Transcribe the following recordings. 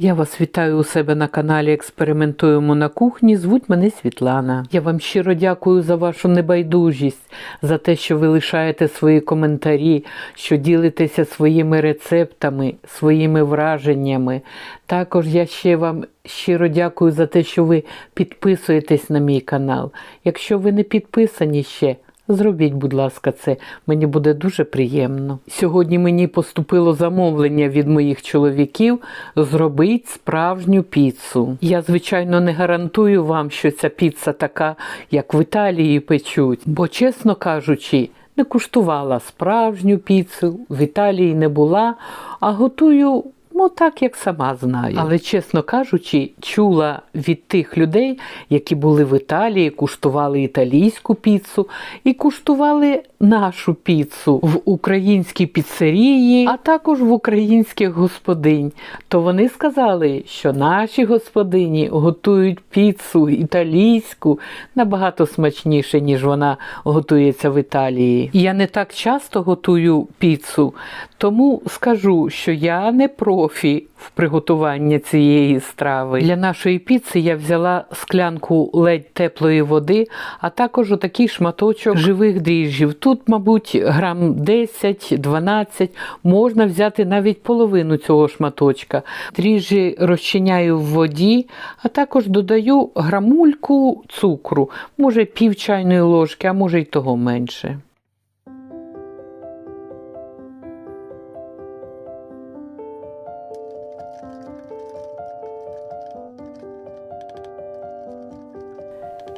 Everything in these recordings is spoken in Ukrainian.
Я вас вітаю у себе на каналі Експериментуємо на кухні. Звуть мене Світлана. Я вам щиро дякую за вашу небайдужість, за те, що ви лишаєте свої коментарі, що ділитеся своїми рецептами, своїми враженнями. Також я ще вам щиро дякую за те, що ви підписуєтесь на мій канал. Якщо ви не підписані ще, Зробіть, будь ласка, це мені буде дуже приємно. Сьогодні мені поступило замовлення від моїх чоловіків зробити справжню піцу. Я, звичайно, не гарантую вам, що ця піца така, як в Італії печуть, бо, чесно кажучи, не куштувала справжню піцу, в Італії не була, а готую. Ну, так як сама знаю. Але, чесно кажучи, чула від тих людей, які були в Італії, куштували італійську піцу і куштували нашу піцу в українській піцерії, а також в українських господинь. То вони сказали, що наші господині готують піцу італійську набагато смачніше, ніж вона готується в Італії. Я не так часто готую піцу, тому скажу, що я не профі в приготуванні цієї страви. Для нашої піци я взяла склянку ледь теплої води, а також отакий шматочок живих дріжджів. Тут, мабуть, грам 10-12, можна взяти навіть половину цього шматочка. Дріжджі розчиняю в воді, а також додаю грамульку цукру, може пів чайної ложки, а може й того менше.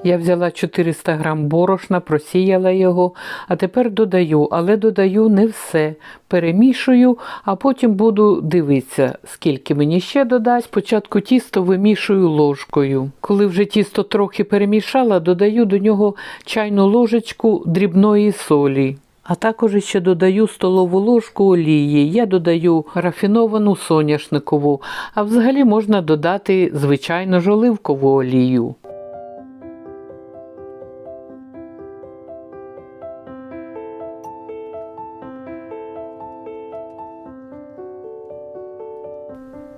Я взяла 400 грам борошна, просіяла його, а тепер додаю, але додаю не все. Перемішую, а потім буду дивитися, скільки мені ще додать. Спочатку тісто вимішую ложкою. Коли вже тісто трохи перемішала, додаю до нього чайну ложечку дрібної солі. А також ще додаю столову ложку олії. Я додаю рафіновану соняшникову, а взагалі можна додати звичайно ж оливкову олію.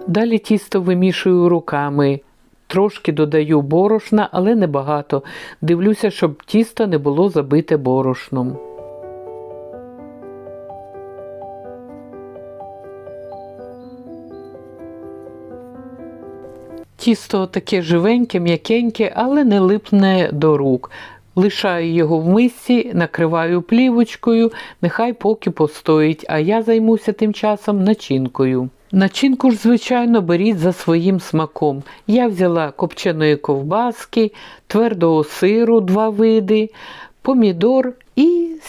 Далі тісто вимішую руками. Трошки додаю борошна, але небагато. Дивлюся, щоб тісто не було забите борошном. Тісто таке живеньке, м'якеньке, але не липне до рук. Лишаю його в мисці, накриваю плівочкою, нехай поки постоїть, а я займуся тим часом начинкою. Начинку ж, звичайно, беріть за своїм смаком. Я взяла копченої ковбаски, твердого сиру два види, помідор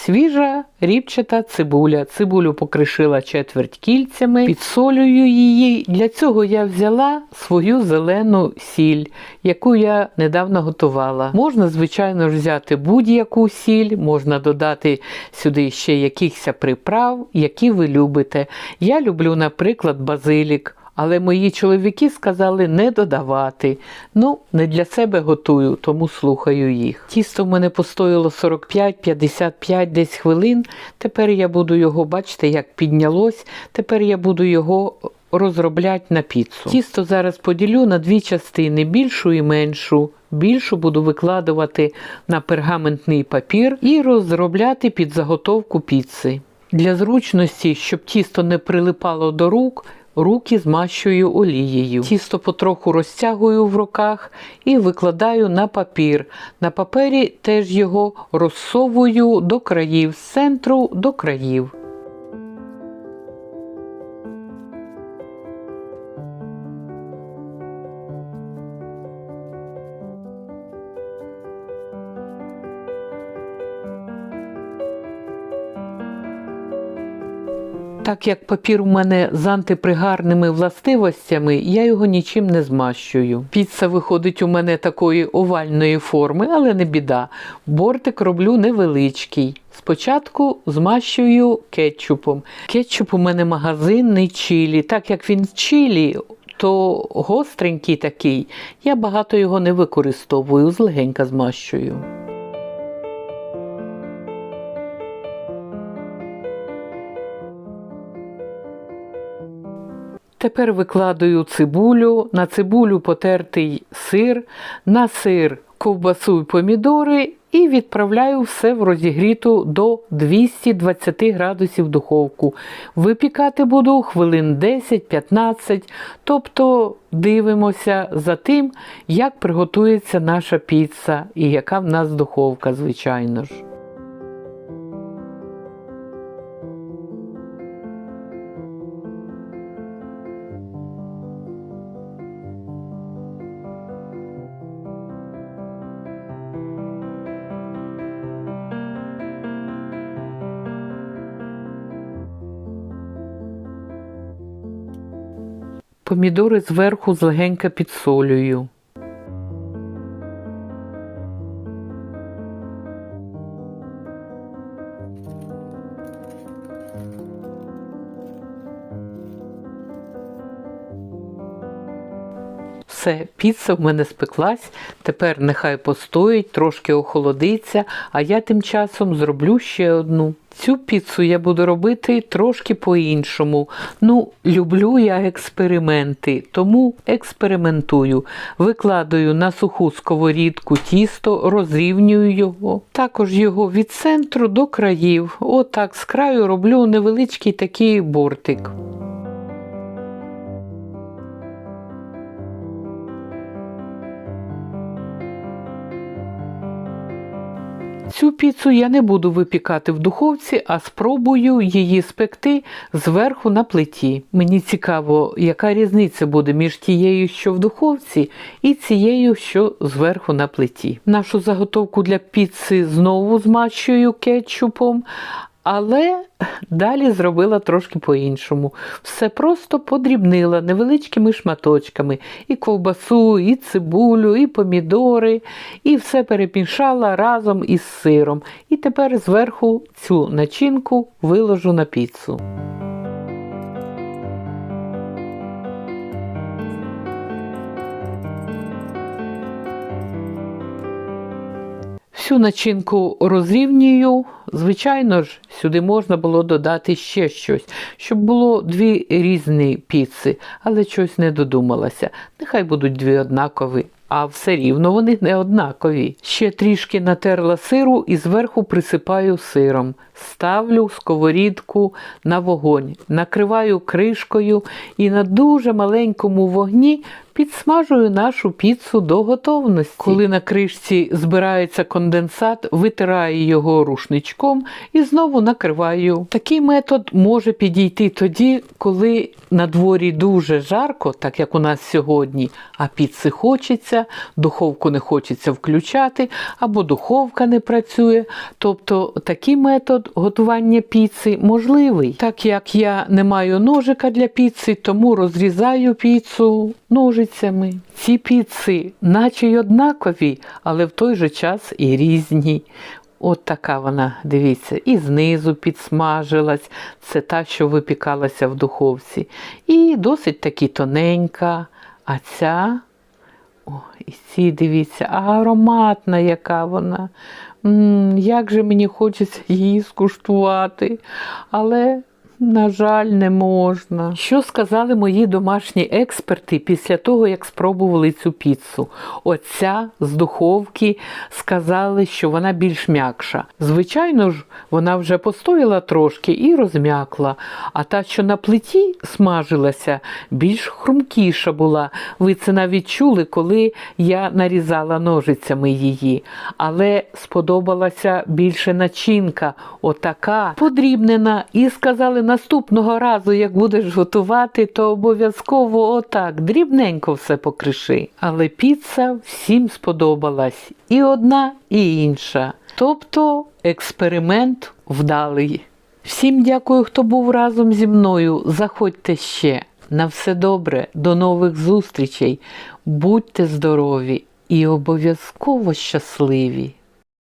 свіжа ріпчата цибуля. Цибулю покришила четверть кільцями, підсолюю її. Для цього я взяла свою зелену сіль, яку я недавно готувала. Можна, звичайно взяти будь-яку сіль, можна додати сюди ще якихось приправ, які ви любите. Я люблю, наприклад, базилік. Але мої чоловіки сказали не додавати. Ну, не для себе готую, тому слухаю їх. Тісто в мене постояло 45-55 десь хвилин. Тепер я буду його, бачите, як піднялось. Тепер я буду його розробляти на піцу. Тісто зараз поділю на дві частини, більшу і меншу. Більшу буду викладувати на пергаментний папір і розробляти під заготовку піци. Для зручності, щоб тісто не прилипало до рук. Руки змащую олією. Тісто потроху розтягую в руках і викладаю на папір. На папері теж його розсовую до країв, з центру до країв. Так як папір у мене з антипригарними властивостями, я його нічим не змащую. Піца виходить у мене такої овальної форми, але не біда. Бортик роблю невеличкий. Спочатку змащую кетчупом. Кетчуп у мене магазинний чилі. Так як він чилі, то гостренький такий. Я багато його не використовую, злегенька змащую. Тепер викладаю цибулю, на цибулю потертий сир, на сир ковбасу і помідори і відправляю все в розігріту до 220 градусів духовку. Випікати буду хвилин 10-15, тобто дивимося за тим, як приготується наша піца і яка в нас духовка, звичайно ж. Помідори зверху злегенька підсолюю. Все, піца в мене спеклась. Тепер нехай постоїть, трошки охолодиться, а я тим часом зроблю ще одну. Цю піцу я буду робити трошки по-іншому. Ну, люблю я експерименти, тому експериментую. Викладаю на суху сковорідку тісто, розрівнюю його. Також його від центру до країв. Отак з краю роблю невеличкий такий бортик. Цю піцу я не буду випікати в духовці, а спробую її спекти зверху на плиті. Мені цікаво, яка різниця буде між тією, що в духовці, і цією, що зверху на плиті. Нашу заготовку для піци знову змащую кетчупом. Але далі зробила трошки по-іншому. Все просто подрібнила невеличкими шматочками і ковбасу, і цибулю, і помідори, і все перемішала разом із сиром. І тепер зверху цю начинку виложу на піцу. Всю начинку розрівнюю. Звичайно ж, сюди можна було додати ще щось, щоб було дві різні піци, але щось не додумалася. Нехай будуть дві однакові, а все рівно вони не однакові. Ще трішки натерла сиру і зверху присипаю сиром. Ставлю сковорідку на вогонь, накриваю кришкою і на дуже маленькому вогні підсмажую нашу піцу до готовності. Коли на кришці збирається конденсат, витираю його рушничком і знову накриваю. Такий метод може підійти тоді, коли на дворі дуже жарко, так як у нас сьогодні, а піци хочеться, духовку не хочеться включати, або духовка не працює. Тобто такий метод готування піци можливий. Так як я не маю ножика для піци, тому розрізаю піцу ножицями. Ці піци, наче й однакові, але в той же час і різні. От така вона, дивіться, і знизу підсмажилась, це та, що випікалася в духовці. І досить таки тоненька. А ця, о, і ці, дивіться, ароматна, яка вона. М, як же мені хочеться її скуштувати. Але на жаль, не можна. Що сказали мої домашні експерти після того, як спробували цю піцу? Оця з духовки сказали, що вона більш м'якша. Звичайно ж, вона вже постояла трошки і розм'якла. А та, що на плиті смажилася, більш хрумкіша була. Ви це навіть чули, коли я нарізала ножицями її. Але сподобалася більше начинка, отака подрібнена. І сказали, наступного разу, як будеш готувати, то обов'язково отак, дрібненько все покриши. Але піца всім сподобалась і одна, і інша. Тобто експеримент вдалий. Всім дякую, хто був разом зі мною. Заходьте ще. На все добре, до нових зустрічей. Будьте здорові і обов'язково щасливі!